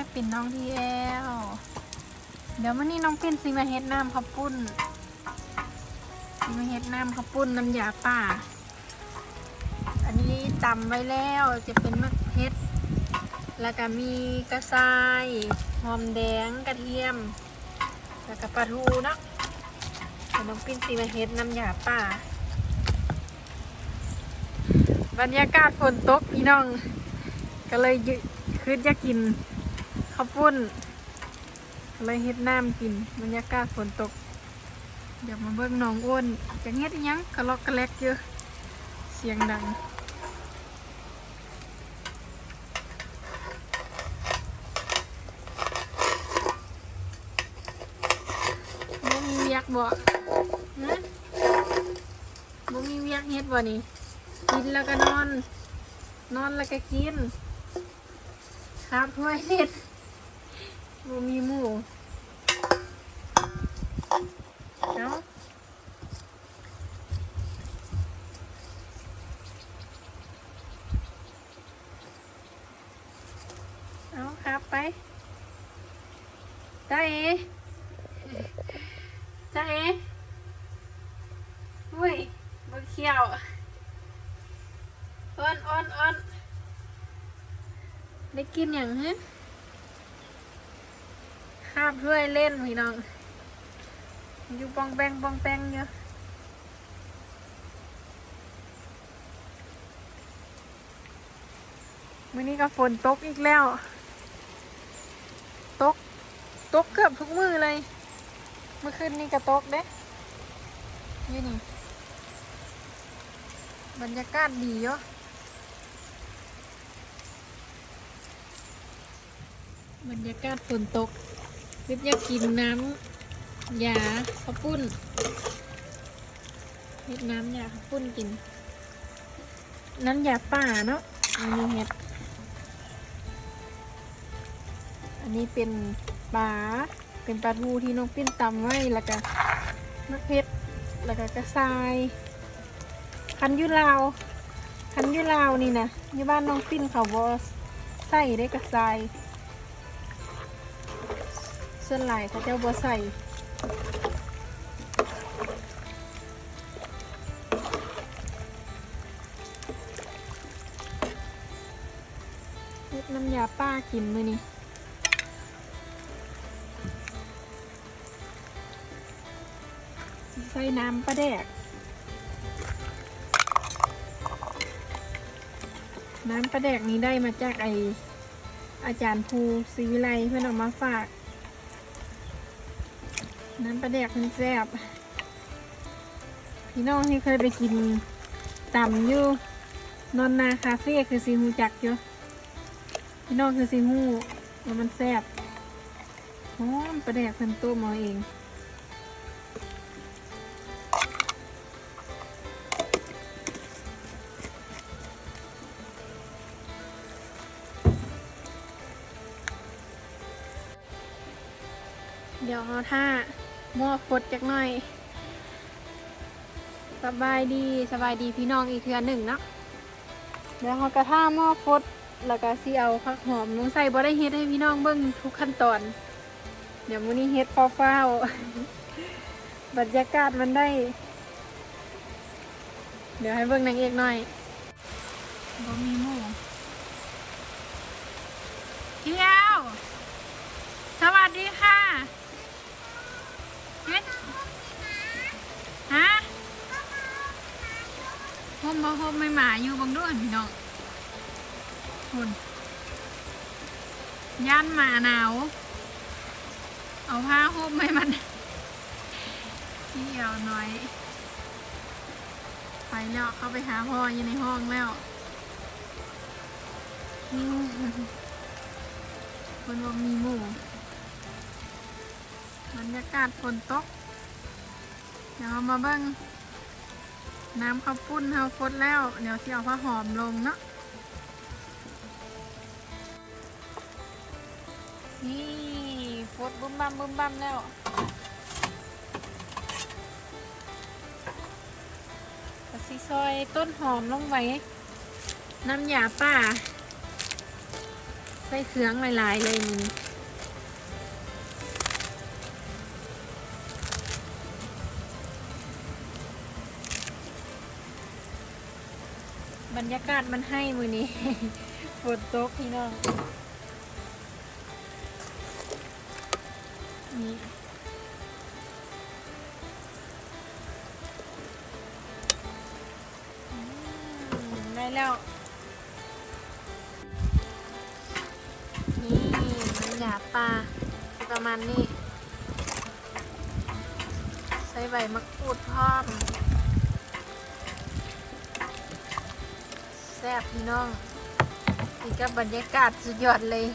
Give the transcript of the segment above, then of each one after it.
ม่ปิ่นน้องที่แอลเดี๋ยววันนี้น้องปิ่นสิมาเฮ็ดน้ำข้าวปุ้นสิมาเฮ็ดน้ำข้าวปุ้นน้ำยาป่า อันนี้ตำไว้แล้วจะเป็นมะเฮ็ด แล้วก็มีกระชายหอมแดงกระเทียม แล้วก็ปลาทูเนาะเดี๋ยวน้องปิ่นสิมาเฮ็ดน้ำยาป่า บรรยากาศฝนตกพี่น้องก็เลยยึคืดอยากกิน ข้าวปุ้นเลยเฮ็ดน้ำกินบรรยากาศฝนตก เดี๋ยวมาเบิ่งน้องอ้วนจะเฮ็ดยังกระลอกกระแลกเยอะเสียงดังบ่มีเวียกบ่ฮะบ่มีเวียกเฮ็ดบ่นี่กินแล้วก็นอน นอนแล้วก็กินครับถ้วยเฮ็ด บ่มีหมูเนาะเอาครับไปจ้าเอจ้าเออุ้ยมือเขี้ยวอ้อนอ้อนอ้อนได้กินอย่างฮะาบด้วยเล่นพี่น้อง อยู่ปองแปงปองแปงเยอะมื้อนี้ก็ฝนตกอีกแล้ว ตก ตกเกือบทุกมือเลย เมื่อคืนนี้กระตกเด้นี่นี่ บรรยากาศดีเยอะบรรยากาศฝนตก วิทยากินน้ำยาข้าวปุ้นเฮ็ดน้ำยาข้าวปุ้นกิน น้ำยาป่าเนาะอันนี้เฮ็ดอันนี้เป็นปลาเป็นปลาทูที่น้องปิ้นตำไว้แล้วก็มะเพ็ดแล้วก็กระชายคันยุลาวคันยุลาวนี่นะอยู่บ้านน้องปิ้นเขาบอใส่ได้กระชาย ส่วนหลายเขาเจ้าบอใส่เน้ำยาป้ากินมือนี่ใส่น้ำปลาแดก น้ำปลาแดกนี้ได้มาจากไออาจารย์ภูศรีวิไลเพื่อนเอามาฝาก น้ำปลาแดกมันแซ่บพี่น้องที่เคยไปกินตำอยู่นอนนาคาเฟ่คือซีฮูจักอยู่พี่น้องคือซีฮูว่ามันแซ่บหอมปลาแดกเพิ่นต้มอาเองเดี๋ยวเอาท่า ม้อฟดจักหน่อย สบายดีสบายดีพี่น้องอีกเทือหนึ่งเนาะเดี๋ยวเขากระท่าหม้อฟดแล้วก็ซีเอาผักหอมลงใส่บ่ได้เฮ็ดให้พี่น้องเบิ่งทุกขั้นตอน เดี๋ยวมื้อนี้เฮ็ดเฝ้าวๆบรรยากาศมันได้ เดี๋ยวให้เบิ่งนางเอกหน่อยบ่มีหมูเที่ยว โฮมบ่โฮมไม่หมาอยู่บังด้วยพี่น้องคุณย่านหมาหนาว เอาผ้าโฮมให้มันเที่ยวหน่อย ไปแล้วเข้าไปหาพ่ออยู่ในห้องแล้วมคนว่ามีหมูบรรยากาศฝนตก เดี๋ยวเรามาเบิ้ง น้ำข้าวปุ้นเฮาฟดแล้ว เดี๋ยวสิเอาผ้าหอมลงเนาะนี่ฟดบึ้มบั้มบึ้มบั้มแล้วกสิซอยต้นหอมลงไว้ น้ำยาป่า ใส่เครื่องหลายๆเลยมึง รรยากาศมันให้มือนี้ฝนตกพี่น้องนี่ได้แล้วนี่มันหยาปลาประมาณนี้ ใส่ใบมะกรูดพร้อม แซ่บพี่น้องนี่ก็บรรยากาศสุดยอดเลย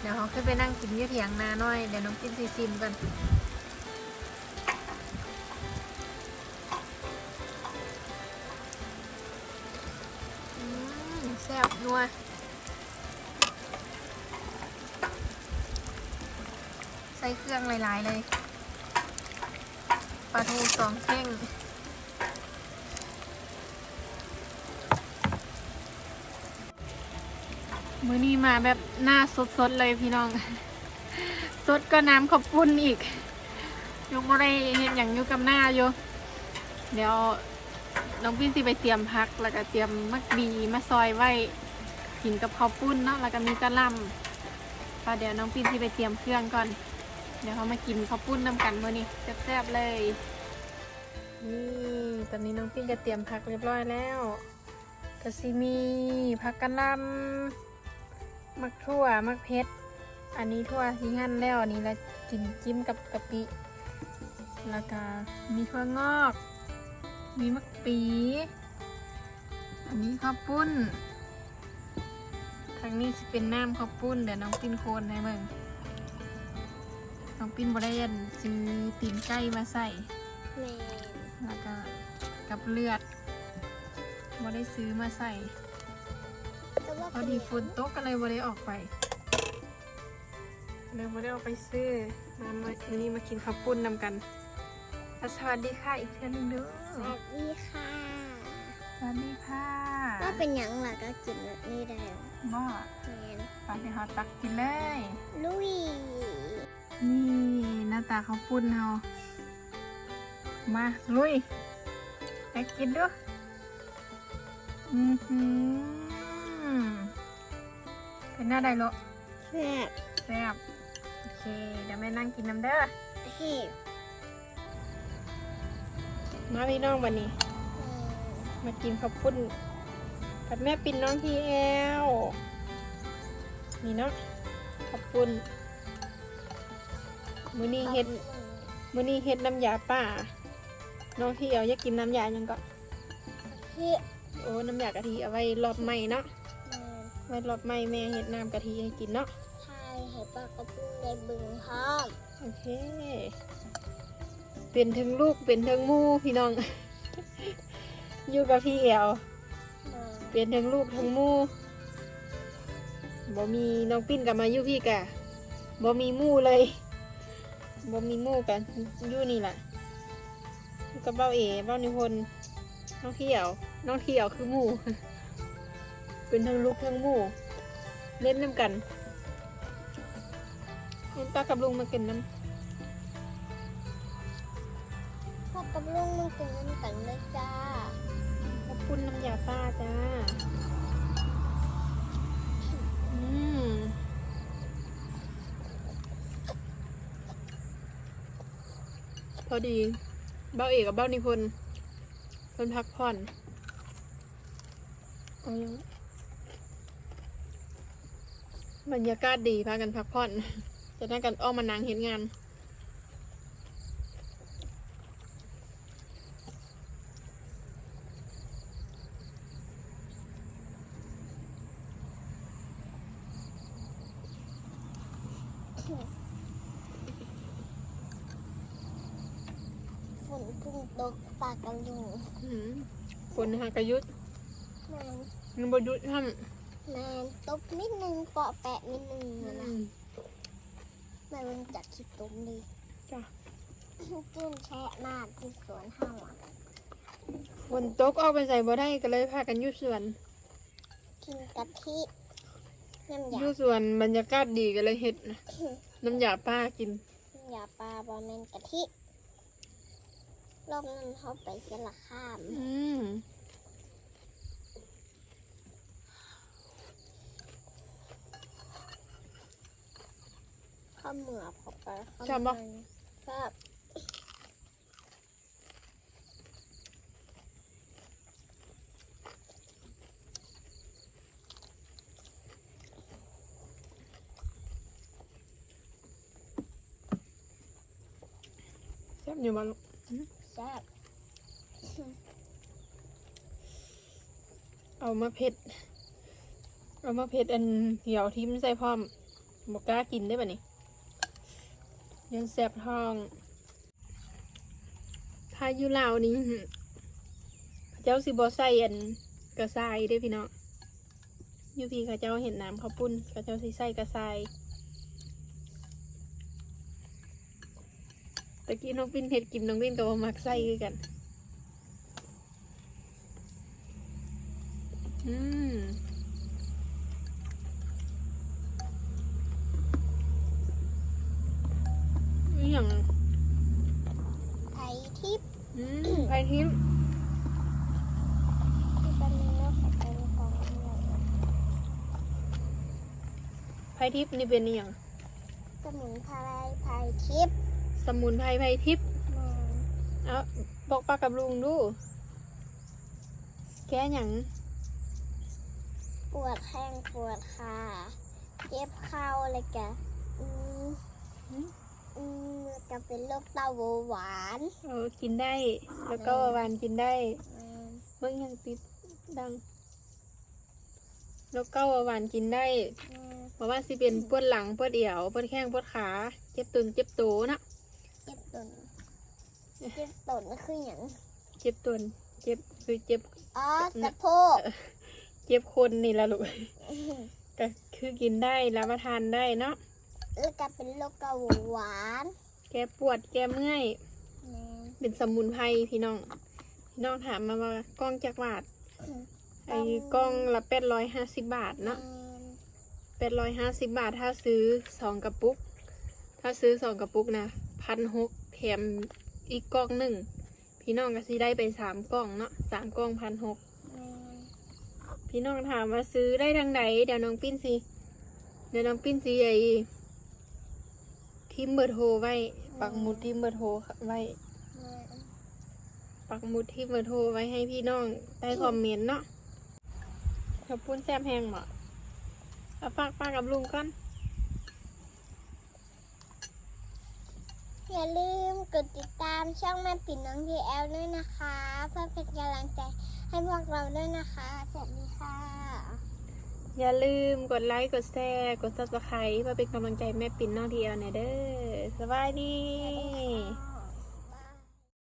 เดี๋ยวเขาขึ้นไปนั่งกินยี่เถียงนาหน่อย เดี๋ยวน้องกินซีซิมกันแซ่บนัวใส่เครื่องหลาย ๆ เลยปลาทูสองเข่ง มื้อนี้มาแบบหน้าสดๆเลยพี่น้อง สดก็น้ำขอบปุ้นอีกยกมาได้เห็นอย่างยู่กับหน้าอยู่เดี๋ยวน้องปิ้นสิไปเตรียมพักแล้วก็เตรียมมักบีมาซอยไว้กินกับข้าวปุ้นเนาะแล้วก็มีกระลำก็เดี๋ยวน้องปิ้นสิไปเตรียมเครื่องก่อน เดี๋ยวเขามากินข้าวปุ้นน้ำกันมื้อนี้แซ่บๆเลยนี่ตอนนี้น้องปิ้นจะเตรียมพักเรียบร้อยแล้วกะซิมีผักกระลำ มักทั่วมักเพชรอันนี้ทั่วที่หั่นแล้วอันนี้แล้วกินจิ้มกับกะปิ แล้วก็มีถั่วงอก มีมักปี อันนี้ข้าวปุ้น ทางนี้จะเป็นน้ำข้าวปุ้นเดี๋ยวน้องปิ้นโคนให้เบิ่งน้องปิ้นบริเวณซื้อตีนไก่มาใส่แม่แล้วก็กับเลือดบได้ซื้อมาใส่แต่ว่า พอดีฝนตกก็เลยบได้ออกไปเลยบได้ออกไปซื้อมาวันนี้มากินข้าวปุ้นนำกันอะสวัสดีค่ะอีกเทื่อนึงเด้อสวัสดีค่ะสวัสดีค่ะว่าเป็นหยังล่ะก็กินแบบนี้ได้บ่แม่นไปเดี๋ยวเราตักกินเลยลุยนี่หน้าตาข้าวปุ้นเรามาลุยไปกินด้วยอือหือ เป็นหน้าใดโลแซ่บแซ่บโอเค เดี๋ยวแม่นั่งกินน้ำเด้อเฮ้ยมาพี่น้องวันนี้ มากินข้าวปุ้นกับแม่ปินน้องทีแอลนี่เนาะข้าวปุ้นมื้อนี้เฮ็ดมื้อนี้เฮ็ดน้ำยาป่าน้องทีแอลอยากกินน้ำยาหยังก็เฮ้ยโอ้น้ำยากะทิเอาไว้รอบใหม่เนาะแม่น ไว้รอบใหม่แม่เฮ็ดน้ำกะทิให้กินเนาะใช่ให้ปลากระพุ้งได้บึงพร้อมโอเค เป็นทั้งลูกเป็นทั้งหมู่พี่น้อง อยู่กับพี่แอลแม่นเป็นทั้งลูกทั้งหมู่บ่มีน้องปิ้นกับมาอยู่พี่กะบ่มีหมู่เลยบ่มีหมู่กันอยู่นี่แหละอยู่กับเบ้าเอเบ้านิพนธ์น้องเที่ยว น้องเที่ยวคือหมู่ เป็นทั้งลูกทั้งหมู่เล่นน้ำกันเล่นป้ากับลุงมากินน้พ่อกับลุงมันกินน้ำกันเลยจ้าำขอบคุณน้ำยาป้าจ้าอืมพอดีเบ้าเอกกับเบ้านิพนธ์เพิ่นพักผ่อนเอายัง บรรยากาศดีพากันพักผ่อนจะนั่งกันอ้อมมานางเห็นงานฝนเพุ่งตกปลากระลุงอืมคนหากระยุทธแม่นมันบยุทธทแม่ นตบนิดนึงเปาะแปะนิดนึงำนะนะแม่มันจัดคิดตุ้มดีจ้ะจุ้นแชะมากที่สวนเฮาอะฝนตกออกไปใส่บ่ได้ก็เลยพากันอยุสวนกินกะทิน้ำยาอยู่สวนบรรยากาศดีกันเลยเฮ็ดนะน้ำยาป้ากินน้ำยาปลาบอแมนกะทิรอบนั้นเขาไปเสละข้าม อืมาวเหมือบเข้าไปข้าวชอบปะมันชอบแซ่บอยู่บ้านลูกแซ่บเอามาเผ็ด เอามาเผ็ดอันเหี่ยวทิมใส่พร้อมบอกกล้ากินได้ป่ะนี่ ยังแซ่บท้อง ถ้าอยู่ลาวนี้เจ้าสิบอใส่อันกระซายเด้พี่เน้องอยู่พี่เขาเจ้าเห็นน้ำข้าวปุ้นเขาเจ้าสิใส่กระซายตะกี้น้องปิ้นเห็ดกินน้องปิ้นกับมักใส่คือกัน อืมอหย่าง ไผ่ทิพย์ อืมไผ่ทิพย์ ที่เป็นเนื้ อไข่เป็นของใหญ่ไผ่ทิพย์นี่เป็นอหย่างสมุนไพรไผ่ทิพย์สมุนไพรไผ่ทิพย์มาเอาบอกป้ากับลุงดู แกหยังปวดแข้งปวดขาเจ็บเข่าอะไรกะอืมอืม จะเป็นโรคเต้าเบาหวานเออกินได้ แล้วก็วานกินได้อืมเมื่อยังติดดังแล้วก็วานกินได้อืมเพราะว่าสิเป็นปวดหลังปวดเอวปวดแข้งปวดขา เจ็บตุนเจ็บโตนะเจ็บตนเจ็บตนคืออย่างเจ็บตุนเจ็บคือเจ็บอ๋อสะโพกเจ็บคนนี่ละลูกก็คือกินได้รับประทานได้เนาะ แล้วก็เป็นโรคเต้าเบาหวานแกปวดแกเมื่อยอืมเป็นสมุนไพรพี่น้อง พี่น้องถามมาว่ากล้องจักรบาทไอ้กล้องละแปดร้อยห้าสิบบาทเนาะอืมแปดร้อยห้าสิบบาทถ้าซื้อสองกระปุก ถ้าซื้อสองกระปุกนะพันหกแถมอีกกล้องหนึ่ง พี่น้องก็สิได้ไปสามกล้องเนาะสามกล้องพันหกอืมพี่น้องถามว่าซื้อได้ทางไหนเดี๋ยวน้องปิ้นสิเดี๋ยวน้องปิ้นสิไอ้ ทิมเบอร์โทรไว้ ปักหมุดทิมเบอร์โทรไว้ ปักหมุดทิมเบอร์โทรไว้ให้พี่น้องได้คอมเมนต์เนาะขอบคุณแซมแหงบ่เอาฝากป้ากับลุงก่อนอย่าลืมกดติดตามช่องแม่ปิ่นน้องทีแอลด้วยนะคะ เพื่อเป็นกำลังใจให้พวกเราด้วยนะคะ สวัสดีค่ะ อย่าลืมกดไลค์กดแชร์กดซับสไคร b e เพื่อเป็นกำลังใจแม่ปิ่นน้องทีเอลเนยเด้อสบายดีสวัสดี